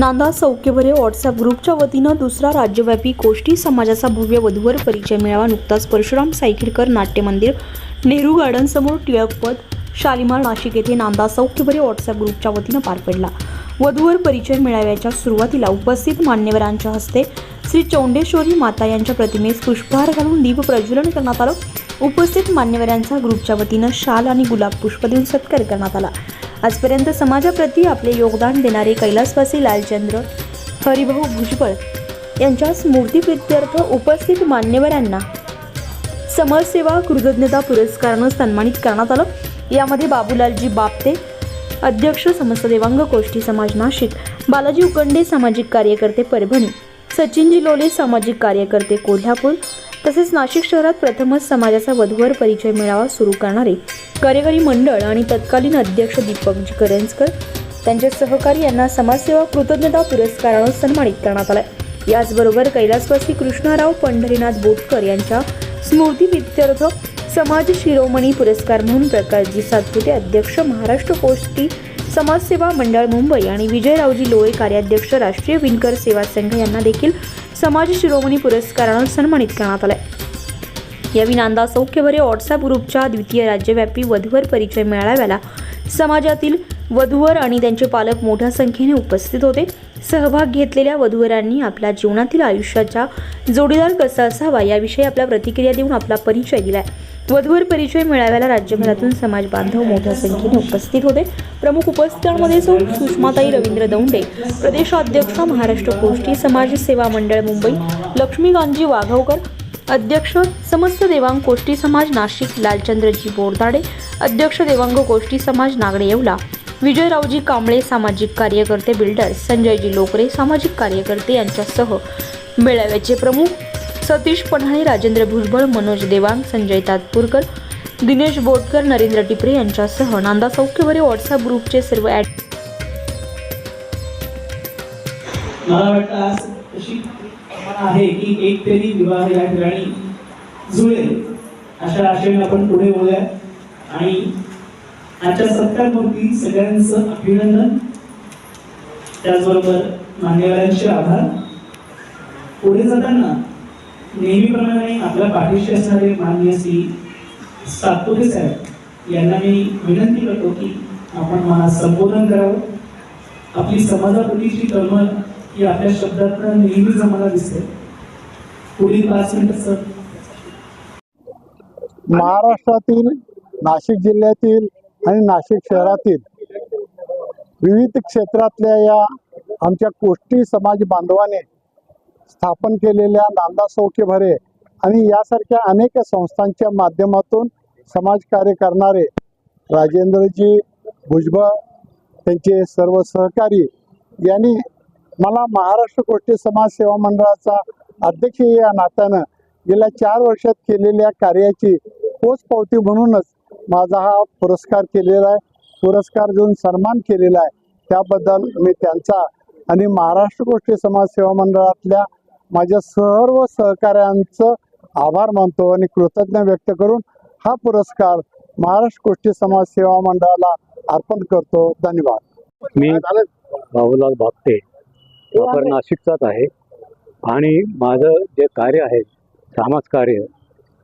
Nanda सौख्यभरे WhatsApp ग्रुपच्या वतीनं दुसरा राज्यव्यापी कोष्टी समाजाचा भव्य वधूवर परिचय मेळावा. नुकताच परशुराम सायखेडकर नाट्य मंदिर नेहरू गार्डनसमोर टिळकपद शालिमार नाशिक येथे नांदा सौख्यभरे व्हॉट्सअप ग्रुपच्या वतीनं पार पडला. वधूवर परिचय मेळाव्याच्या सुरुवातीला उपस्थित मान्यवरांच्या हस्ते श्री चौंडेश्वरी माता यांच्या प्रतिमेस पुष्पहार घालून दीप प्रज्वलन करण्यात आलं. उपस्थित मान्यवरांचा ग्रुपच्या वतीनं शाल आणि गुलाब पुष्प देऊन सत्कार करण्यात आला. आजपर्यंत समाजाप्रती आपले योगदान देणारे कैलासवासी लालचंद्र हरिभाऊ भुजबळ यांच्या स्मृतीप्रित्यर्थ उपस्थित मान्यवरांना समाजसेवा कृतज्ञता पुरस्कारानं सन्मानित करण्यात आलं. यामध्ये बाबूलालजी बापते अध्यक्ष समस्त देवांग गोष्टी समाज नाशिक बालाजी उकंडे सामाजिक कार्यकर्ते परभणी सचिनजी लोले सामाजिक कार्यकर्ते कोल्हापूर तसेच नाशिक शहरात प्रथमच समाजाचा वधूवर परिचय मेळावा सुरू करणारे कार्यकारी मंडळ आणि तत्कालीन अध्यक्ष दीपक करंजकर त्यांचे सहकारी यांना समाजसेवा कृतज्ञता पुरस्कारानं सन्मानित करण्यात आलं याचबरोबर कैलासवासी कृष्णराव पंढरीनाथ बोटकर यांच्या स्मृतीप्रित्यर्थ समाज शिरोमणी पुरस्कार म्हणून प्रकाशजी सातपुते अध्यक्ष महाराष्ट्र गोष्टी समाजसेवा मंडळ मुंबई आणि विजयरावजी लोळे कार्याध्यक्ष राष्ट्रीय विणकर सेवा संघ यांना देखील समाज शिरोमणी पुरस्कारानं सन्मानित करण्यात आलं या विनांदा सौख्यभरे व्हॉट्सअप ग्रुपच्या द्वितीय राज्यव्यापी वधूवर परिचय मेळाव्याला समाजातील वधूवर आणि त्यांचे पालक मोठ्या संख्येने उपस्थित होते. सहभाग घेतलेल्या वधूवरांनी आपल्या जीवनातील आयुष्याचा जोडीदार कसा असावा याविषयी आपल्या प्रतिक्रिया देऊन आपला परिचय दिलाय. वधूवर परिचय मेळाव्याला राज्यभरातून समाज बांधव मोठ्या संख्येने उपस्थित होते. प्रमुख उपस्थितांमध्ये सौ सुषमाताई रवींद्र दौंडे प्रदेशाध्यक्ष महाराष्ट्र गोष्टी समाज सेवा मंडळ मुंबई लक्ष्मीकांतजी वाघवकर अध्यक्ष समस्त देवांग गोष्टी समाज नाशिक लालचंद्रजी बोरदाडे अध्यक्ष देवांग गोष्टी समाज नागडे येवला विजयरावजी कांबळे सामाजिक कार्यकर्ते बिल्डर्स संजयजी लोकरे सामाजिक कार्यकर्ते यांच्यासह मेळाव्याचे प्रमुख सतीश पन्हाळे राजेंद्र भुजबळ मनोज देवांग संजय तातपूरकर दिनेश बोटकर नरेंद्र टिपरे यांच्यासह नांदा सौख्यवरी व्हॉट्सअप ग्रुपचे सर्व ॲड मला वाटतं आज अशी कल्पना आहे की एक तरी विवाह या ठिकाणी जुळेल. अशा आशेने आपण पुढे होऊया आणि आजच्या सत्कारमूर्ती सगळ्यांचं अभिनंदन. त्याचबरोबर मान्यवरांचे आभार. पुढे जाताना नेहमीप्रमाणे आपल्या पाठीशी असणारे मान्य श्री सातपुते साहेब यांना मी विनंती करतो की आपण मला संबोधन करावं. आपली समाजाप्रतीची तळमळ ही आपल्या शब्दात नेहमीच आम्हाला दिसते. पुढील पाच मिनिट सर. महाराष्ट्रातील नाशिक जिल्ह्यातील आणि नाशिक शहरातील विविध क्षेत्रातल्या या आमच्या कोष्टी समाज बांधवाने स्थापन केलेल्या नांदा सौख्य भरे आणि यासारख्या अनेक संस्थांच्या माध्यमातून समाजकार्य करणारे राजेंद्रजी भुजबळ त्यांचे सर्व सहकारी यांनी मला महाराष्ट्र गोष्टी समाज सेवा मंडळाचा अध्यक्ष या नात्यानं गेल्या चार वर्षात केलेल्या कार्याची पोचपावती म्हणूनच माझा हा पुरस्कार केलेला आहे. पुरस्कार देऊन सन्मान केलेला आहे. त्याबद्दल मी त्यांचा आणि महाराष्ट्र गोष्टी समाज सेवा मंडळातल्या माझ्या सर्व सहकाऱ्यांचं आभार मानतो आणि कृतज्ञ व्यक्त करून हा पुरस्कार महाराष्ट्र गोष्टी समाज सेवा मंडळाला अर्पण करतो. धन्यवाद. मी बाबूलाल भापटे वापर नाशिकचाच आहे. आणि माझं जे कार्य आहे समाजकार्य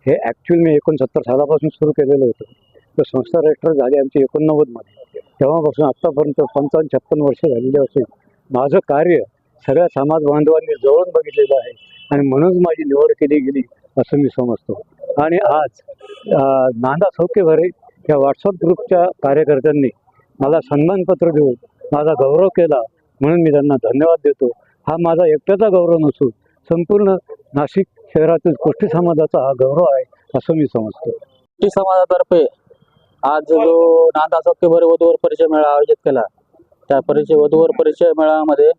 हे ॲक्च्युअली मी एकोणसत्तर सालापासून सुरू केलेलं होतं. तर संस्था रजिस्टर झाली आमची एकोणनव्वदमध्ये. तेव्हापासून आत्तापर्यंत पंचावन्न छप्पन वर्ष झालेली असून माझं कार्य सगळ्या समाज बांधवांनी जवळून बघितलेलं आहे. आणि म्हणूनच माझी निवड केली गेली असं मी समजतो. आणि आज नांदा सौख्य भरे या व्हॉट्सअप ग्रुपच्या कार्यकर्त्यांनी मला सन्मानपत्र देऊन माझा गौरव केला म्हणून मी त्यांना धन्यवाद देतो. हा माझा एकट्याचा गौरव नसून संपूर्ण नाशिक शहरातील गोष्टी समाजाचा हा गौरव आहे असं मी समजतो. गोष्टी समाजातर्फे आज जो नांदा सौख्यभर वधूवर परिचय मेळा आयोजित केला त्या परिचय वधूवर परिचय मेळाव्यामध्ये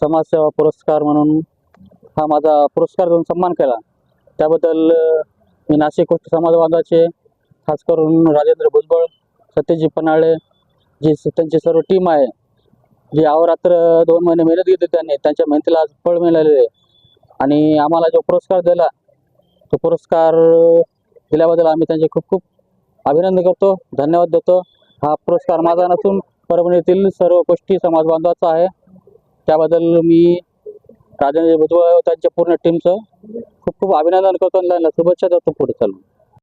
समाजसेवा पुरस्कार म्हणून हा माझा पुरस्कार देऊन सन्मान केला. त्याबद्दल मी नाशिक गोष्टी समाजवादाचे खास करून राजेंद्र भुजबळ सत्यजी पन्हाळे जी त्यांची सर्व टीम आहे जी अहोरात्र दोन महिने मेहनत घेतली त्यांनी त्यांच्या मेहनतीला आज फळ मिळालेले आहे. आणि आम्हाला जो पुरस्कार दिला तो पुरस्कार दिल्याबद्दल आम्ही त्यांचे खूप खूप अभिनंदन करतो धन्यवाद देतो. हा पुरस्कार माझा नसून परभणीतील सर्व गोष्टी समाज बांधवाचा आहे. त्याबद्दल मी राजेंद्र भुजबळ त्यांच्या पूर्ण टीमचं खूप खूप अभिनंदन करतो आणि त्यांना शुभेच्छा देतो पुढे चालून.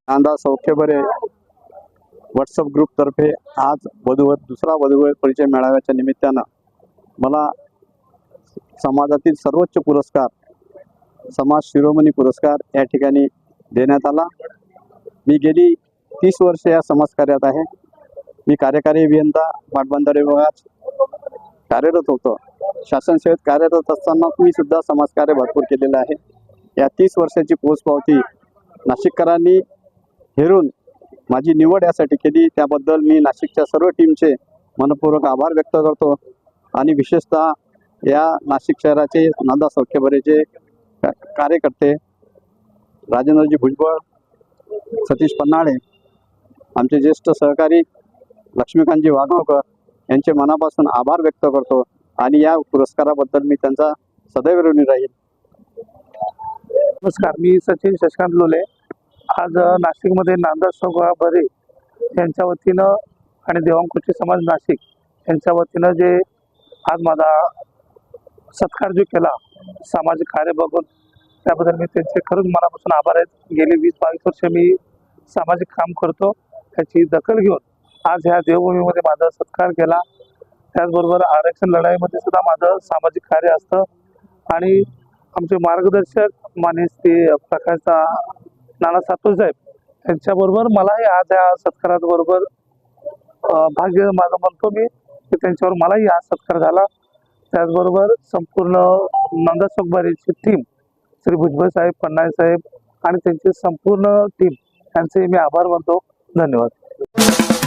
नांदा सौख्य बरे व्हॉट्सअप ग्रुपतर्फे आज वधूवर दुसरा वधूवर परिचय मेळाव्याच्या निमित्तानं मला समाजातील सर्वोच्च पुरस्कार समाज शिरोमणी पुरस्कार या ठिकाणी देण्यात आला. मी गेली तीस वर्ष या समाजकार्यात आहे. मी कार्यकारी अभियंता पाटबंधारे विभागात कार्यरत होतो. शासन सेवेत कार्यरत असताना मी सुद्धा समाजकार्य भरपूर केलेलं आहे. या तीस वर्षाची पोचपावती नाशिककरांनी हेरून माझी निवड यासाठी केली. त्याबद्दल मी नाशिकच्या सर्व टीमचे मनपूर्वक आभार व्यक्त करतो. आणि विशेषतः या नाशिक शहराचे नंदा सौख्यभरेचे का- कार्यकर्ते राजेंद्रजी भुजबळ सतीश पन्हाळे आमचे ज्येष्ठ सहकारी लक्ष्मीकांतजी वाघावकर यांचे मनापासून आभार व्यक्त करतो. आणि या पुरस्काराबद्दल मी त्यांचा सदैव ऋणी राहील. नमस्कार मी सचिन शशकांत लोले. आज नाशिकमध्ये नांदा सोगळा बरे यांच्या वतीनं आणि देवांकुची समाज नाशिक यांच्या वतीनं जे आज माझा सत्कार जो केला सामाजिक कार्य बघून त्याबद्दल मी त्यांचे खरंच मनापासून आभार आहेत गेली वीस बावीस वर्ष मी सामाजिक काम करतो त्याची दखल घेऊन आज ह्या देवभूमीमध्ये माझा सत्कार केला. त्याचबरोबर आरक्षण लढाईमध्ये सुद्धा माझं सामाजिक कार्य असतं. आणि आमचे मार्गदर्शक माने श्री प्रकाशदा नाना सातोर साहेब यांच्याबरोबर मलाही आज या सत्कारात बरोबर भाग्य माझं म्हणतो मी. की त्यांच्यावर मलाही हा सत्कार झाला. त्याचबरोबर संपूर्ण नंदा सोगबारीची टीम श्री भुजबळ साहेब पन्नाळे साहेब आणि त्यांची संपूर्ण टीम त्यांचे मी आभार मानतो. धन्यवाद.